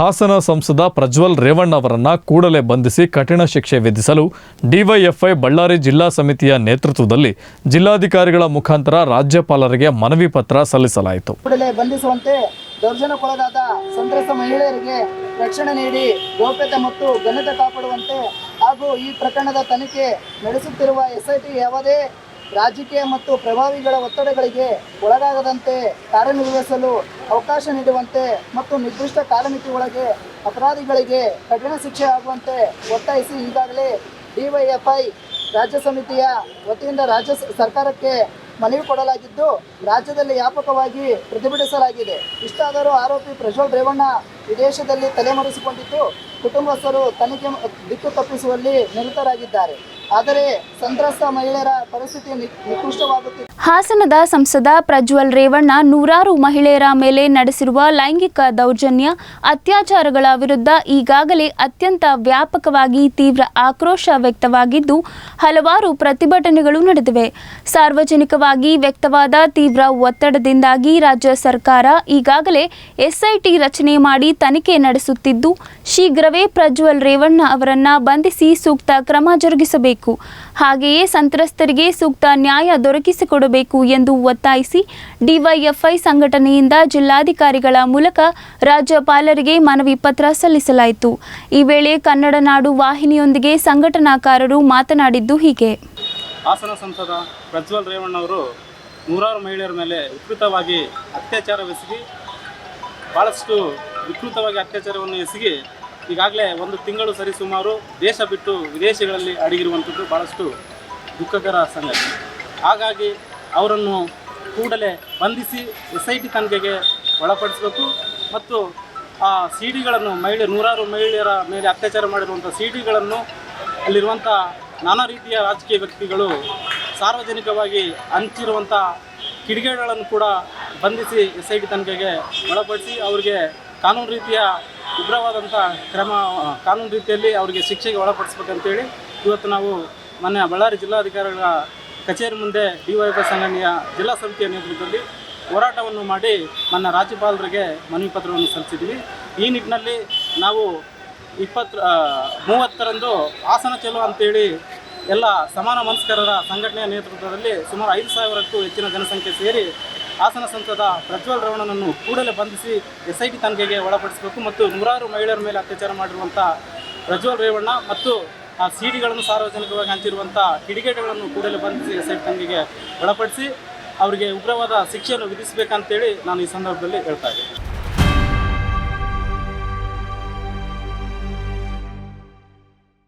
ಹಾಸನ ಸಂಸದ ಪ್ರಜ್ವಲ್ ರೇವಣ್ಣ ಅವರನ್ನ ಕೂಡಲೇ ಬಂಧಿಸಿ ಕಠಿಣ ಶಿಕ್ಷೆ ವಿಧಿಸಲು ಡಿವೈಎಫ್ಐ ಬಳ್ಳಾರಿ ಜಿಲ್ಲಾ ಸಮಿತಿಯ ನೇತೃತ್ವದಲ್ಲಿ ಜಿಲ್ಲಾಧಿಕಾರಿಗಳ ಮುಖಾಂತರ ರಾಜ್ಯಪಾಲರಿಗೆ ಮನವಿ ಪತ್ರ ಸಲ್ಲಿಸಲಾಯಿತು. ಕೂಡಲೇ ಬಂಧಿಸುವಂತೆ ದೌರ್ಜನ್ಯಕ್ಕೊಳಗಾದ ಸಂತ್ರಸ್ತ ಮಹಿಳೆಯರಿಗೆ ರಕ್ಷಣೆ ನೀಡಿ ಗೌಪ್ಯತೆ ಮತ್ತು ಘನತೆ ಕಾಪಾಡುವಂತೆ ಹಾಗೂ ಈ ಪ್ರಕರಣದ ತನಿಖೆ ನಡೆಸುತ್ತಿರುವ ಎಸ್ಐಟಿ ಯಾವುದೇ ರಾಜಕೀಯ ಮತ್ತು ಪ್ರಭಾವಿಗಳ ಒತ್ತಡಗಳಿಗೆ ಒಳಗಾಗದಂತೆ ಕಾರ್ಯನಿರ್ವಹಿಸಲು ಅವಕಾಶ ನೀಡುವಂತೆ ಮತ್ತು ನಿರ್ದಿಷ್ಟ ಕಾಲಮಿತಿ ಅಪರಾಧಿಗಳಿಗೆ ಕಠಿಣ ಶಿಕ್ಷೆ ಆಗುವಂತೆ ಒತ್ತಾಯಿಸಿ ಈಗಾಗಲೇ ಡಿವೈಎಫ್ಐ ರಾಜ್ಯ ಸಮಿತಿಯ ವತಿಯಿಂದ ರಾಜ್ಯ ಸರ್ಕಾರಕ್ಕೆ ಮನವಿ ಕೊಡಲಾಗಿದ್ದು, ರಾಜ್ಯದಲ್ಲಿ ವ್ಯಾಪಕವಾಗಿ ಪ್ರತಿಭಟಿಸಲಾಗಿದೆ. ಇಷ್ಟಾದರೂ ಆರೋಪಿ ಪ್ರಜ್ವಲ್ ರೇವಣ್ಣ ವಿದೇಶದಲ್ಲಿ ತಲೆಮರೆಸಿಕೊಂಡಿದ್ದು, ಕುಟುಂಬಸ್ಥರು ತನಿಖೆ ದಿಕ್ಕು ತಪ್ಪಿಸುವಲ್ಲಿ ನಿರತರಾಗಿದ್ದಾರೆ. ಆದರೆ ಸಂತ್ರಸ್ತ ಮಹಿಳೆಯರ ಪರಿಸ್ಥಿತಿ ನಿಕೃಷ್ಟವಾಗುತ್ತಿದೆ. ಹಾಸನದ ಸಂಸದ ಪ್ರಜ್ವಲ್ ರೇವಣ್ಣ ನೂರಾರು ಮಹಿಳೆಯರ ಮೇಲೆ ನಡೆಸಿರುವ ಲೈಂಗಿಕ ದೌರ್ಜನ್ಯ ಅತ್ಯಾಚಾರಗಳ ವಿರುದ್ಧ ಈಗಾಗಲೇ ಅತ್ಯಂತ ವ್ಯಾಪಕವಾಗಿ ತೀವ್ರ ಆಕ್ರೋಶ ವ್ಯಕ್ತವಾಗಿದ್ದು, ಹಲವಾರು ಪ್ರತಿಭಟನೆಗಳು ನಡೆದಿವೆ. ಸಾರ್ವಜನಿಕವಾಗಿ ವ್ಯಕ್ತವಾದ ತೀವ್ರ ಒತ್ತಡದಿಂದಾಗಿ ರಾಜ್ಯ ಸರ್ಕಾರ ಈಗಾಗಲೇ ಎಸ್ಐಟಿ ರಚನೆ ಮಾಡಿ ತನಿಖೆ ನಡೆಸುತ್ತಿದ್ದು, ಶೀಘ್ರವೇ ಪ್ರಜ್ವಲ್ ರೇವಣ್ಣ ಅವರನ್ನು ಬಂಧಿಸಿ ಸೂಕ್ತ ಕ್ರಮ ಜರುಗಿಸಬೇಕು. ಹಾಗೆಯೇ ಸಂತ್ರಸ್ತರಿಗೆ ಸೂಕ್ತ ನ್ಯಾಯ ದೊರಕಿಸಿಕೊಡಬೇಕು ಎಂದು ಒತ್ತಾಯಿಸಿ ಡಿವೈಎಫ್ಐ ಸಂಘಟನೆಯಿಂದ ಜಿಲ್ಲಾಧಿಕಾರಿಗಳ ಮೂಲಕ ರಾಜ್ಯಪಾಲರಿಗೆ ಮನವಿ ಪತ್ರ ಸಲ್ಲಿಸಲಾಯಿತು. ಈ ವೇಳೆ ಕನ್ನಡ ನಾಡು ವಾಹಿನಿಯೊಂದಿಗೆ ಸಂಘಟನಾಕಾರರು ಮಾತನಾಡಿದ್ದು ಹೀಗೆ. ಹಾಸನ ಸಂಸದ ಪ್ರಜ್ವಲ್ ರೇವಣ್ಣವರು ನೂರಾರು ಮಹಿಳೆಯರ ಮೇಲೆ ವಿಕೃತವಾಗಿ ಅತ್ಯಾಚಾರವೆಸಗಿ ಭಾಳಷ್ಟು ವಿಕೃತವಾಗಿ ಅತ್ಯಾಚಾರವನ್ನು ಎಸಗಿ ಈಗಾಗಲೇ ಒಂದು ತಿಂಗಳು ಸರಿ ಸುಮಾರು ದೇಶ ಬಿಟ್ಟು ವಿದೇಶಗಳಲ್ಲಿ ಅಡಗಿರುವಂಥದ್ದು ಭಾಳಷ್ಟು ದುಃಖಕರ ಸಂಗತಿ. ಹಾಗಾಗಿ ಅವರನ್ನು ಕೂಡಲೇ ಬಂಧಿಸಿ ಎಸ್ ಐ ಟಿ ತನಿಖೆಗೆ ಒಳಪಡಿಸಬೇಕು ಮತ್ತು ಆ ಸಿ ಡಿಗಳನ್ನು ಮಹಿಳೆ ನೂರಾರು ಮಹಿಳೆಯರ ಮೇಲೆ ಅತ್ಯಾಚಾರ ಮಾಡಿರುವಂಥ ಸಿ ಡಿಗಳನ್ನು ಅಲ್ಲಿರುವಂಥ ನಾನಾ ರೀತಿಯ ರಾಜಕೀಯ ವ್ಯಕ್ತಿಗಳು ಸಾರ್ವಜನಿಕವಾಗಿ ಹಂಚಿರುವಂಥ ಕಿಡಿಗೇಡುಗಳನ್ನು ಕೂಡ ಬಂಧಿಸಿ ಎಸ್ ಐ ಟಿ ತನಿಖೆಗೆ ಒಳಪಡಿಸಿ ಅವರಿಗೆ ಕಾನೂನು ರೀತಿಯ ಉಗ್ರವಾದಂಥ ಕ್ರಮ ಕಾನೂನು ರೀತಿಯಲ್ಲಿ ಅವರಿಗೆ ಶಿಕ್ಷೆಗೆ ಒಳಪಡಿಸ್ಬೇಕಂತೇಳಿ ಇವತ್ತು ನಾವು ಮೊನ್ನೆ ಬಳ್ಳಾರಿ ಜಿಲ್ಲಾಧಿಕಾರಿಗಳ ಕಚೇರಿ ಮುಂದೆ ಡಿ ವೈ ಸಂಘಟನೆಯ ಜಿಲ್ಲಾ ಸಮಿತಿಯ ನೇತೃತ್ವದಲ್ಲಿ ಹೋರಾಟವನ್ನು ಮಾಡಿ ನನ್ನ ರಾಜ್ಯಪಾಲರಿಗೆ ಮನವಿ ಪತ್ರವನ್ನು ಸಲ್ಲಿಸಿದ್ವಿ ಈ ನಿಟ್ಟಿನಲ್ಲಿ ನಾವು ಇಪ್ಪತ್ತು ಮೂವತ್ತರಂದು ಹಾಸನ ಚೆಲುವ ಅಂತೇಳಿ ಎಲ್ಲ ಸಮಾನ ಮನಸ್ಕರರ ಸಂಘಟನೆಯ ನೇತೃತ್ವದಲ್ಲಿ ಸುಮಾರು ಐದು ಸಾವಿರಕ್ಕೂ ಹೆಚ್ಚಿನ ಜನಸಂಖ್ಯೆ ಸೇರಿ ಹಾಸನ ಸಂಸದ ಪ್ರಜ್ವಲ್ ರವಣನನ್ನು ಕೂಡಲೇ ಬಂಧಿಸಿ ಎಸ್ ತನಿಖೆಗೆ ಒಳಪಡಿಸಬೇಕು ಮತ್ತು ನೂರಾರು ಮಹಿಳೆಯರ ಮೇಲೆ ಅತ್ಯಾಚಾರ ಮಾಡಿರುವಂಥ ಪ್ರಜ್ವಲ್ ರೇವಣ್ಣ ಮತ್ತು ಆ ಸಿಡಿಗಳನ್ನು ಸಾರ್ವಜನಿಕವಾಗಿ ಹಂಚಿರುವಂಥ ಕಿಡಿಗೇಡಿಗಳನ್ನು ಕೂಡಲೇ ಬಂಧಿಸಿ ಎಸ್ ತನಿಖೆಗೆ ಒಳಪಡಿಸಿ ಅವರಿಗೆ ಉಗ್ರವಾದ ಶಿಕ್ಷೆಯನ್ನು ವಿಧಿಸಬೇಕಂತೇಳಿ ನಾನು ಈ ಸಂದರ್ಭದಲ್ಲಿ ಹೇಳ್ತಾ ಇದ್ದೀನಿ.